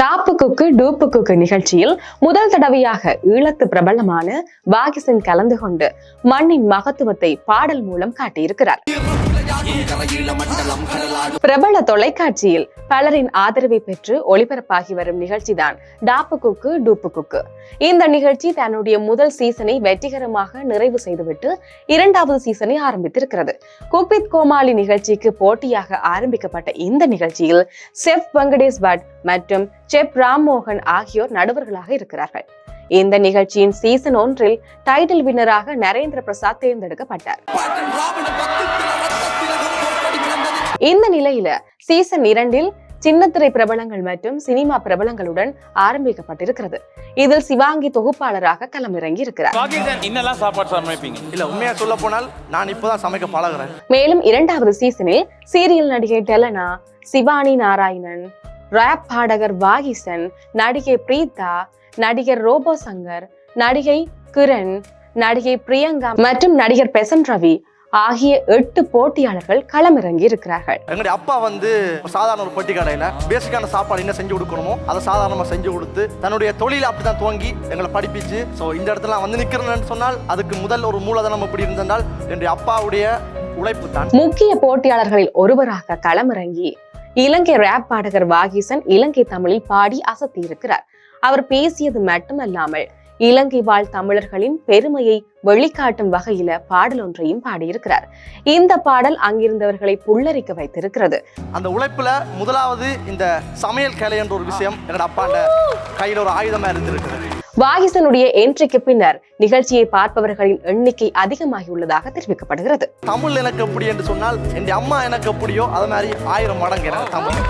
Top குக்கு டூப்பு குக்கு நிகழ்ச்சியில் முதல் தடவையாக ஈழத்து பிரபலமான வாகிசன் கலந்து கொண்டு மண்ணின் மகத்துவத்தை பாடல் மூலம் காட்டியிருக்கிறார். பிரபல தொலைக்காட்சியில் பலரின் ஆதரவை பெற்று ஒளிபரப்பாகி வரும் நிகழ்ச்சிதான் டாப்பு குக்கு டூப்பு குக்கு இந்த நிகழ்ச்சி தன்னுடைய முதல் சீசனை வெற்றிகரமாக நிறைவு செய்துவிட்டு இரண்டாவது சீசனை ஆரம்பித்திருக்கிறது. குக்வித் கோமாளி நிகழ்ச்சிக்கு போட்டியாக ஆரம்பிக்கப்பட்ட இந்த நிகழ்ச்சியில் செஃப் வெங்கடேஷ் பட் மற்றும் செப் ராம்மோகன் ஆகியோர் நடுவர்களாக இருக்கிறார்கள். இந்த நிகழ்ச்சியின் சீசன் ஒன்றில் டைட்டில் வின்னராக நரேந்திர பிரசாத் தேர்ந்தெடுக்கப்பட்டார். இந்த நிலையில சீசன் இரண்டில் சின்னத்திரை பிரபலங்கள் மற்றும் சினிமா பிரபலங்களுடன் ஆரம்பிக்கப்பட்டிருக்கிறது. இதில் சிவாங்கி தொகுப்பாளராக களமிறங்கி இருக்கிறார் மேலும் இரண்டாவது சீசனில் சீரியல் நடிகை டெலனா சிவானி நாராயணன் ரேப் பாடகர் வாகிசன் நடிகை பிரீதா நடிகர் ரோபோ சங்கர் நடிகை கிரண் நடிகை பிரியங்கா மற்றும் நடிகர் பெசன் ரவி ஆகிய எட்டு போட்டியாளர்கள் களமிறங்கி இருக்கிறார்கள். எங்களுடைய அப்பா வந்து சாதாரண ஒரு பெட்டி கடையில பேசிக்கான சாப்பாடு என்ன செஞ்சு கொடுக்கணுமோ அதை சாதாரணமா செஞ்சு கொடுத்து தன்னுடைய தொழிலை அப்படிதான் துவங்கி எங்களை படிப்பிச்சு ஸோ இந்த இடத்துல வந்து நிக்கிறேன்னு சொன்னால் அதுக்கு முதல் ஒரு மூலதனம் எப்படி இருந்தென்றால் என்னுடைய அப்பாவுடைய உழைப்பு தான் முக்கிய போட்டியாளர்களில் ஒருவராக களமிறங்கி இலங்கை ரேப் பாடகர் வாகிசன் இலங்கை தமிழில் பாடி அசத்தி இருக்கிறார் அவர் பேசியது மட்டுமல்லாமல் இலங்கை வாழ் தமிழர்களின் பெருமையை வெளிக்காட்டும் வகையில பாடல் ஒன்றையும் பாடியிருக்கிறார். இந்த பாடல் அங்கிருந்தவர்களை புல்லரிக்க வைத்திருக்கிறது. அந்த உழைப்புல முதலாவது இந்த சமையல் கலை என்ற ஒரு விஷயம் எங்களோட அப்பாண்ட கையில ஒரு ஆயுதமா இருந்திருக்குது. வாகிசனுடைய என்ட்ரிக்கு பின்னர் நிகழ்ச்சியை பார்ப்பவர்களின் எண்ணிக்கை அதிகமாகியுள்ளதாக தெரிவிக்கப்படுகிறது. தமிழ் எனக்கு எப்படி என்று சொன்னால் என் அம்மா எனக்கு எப்படியோ அது மாதிரி ஆயிரம் மடங்கு தமிழ்.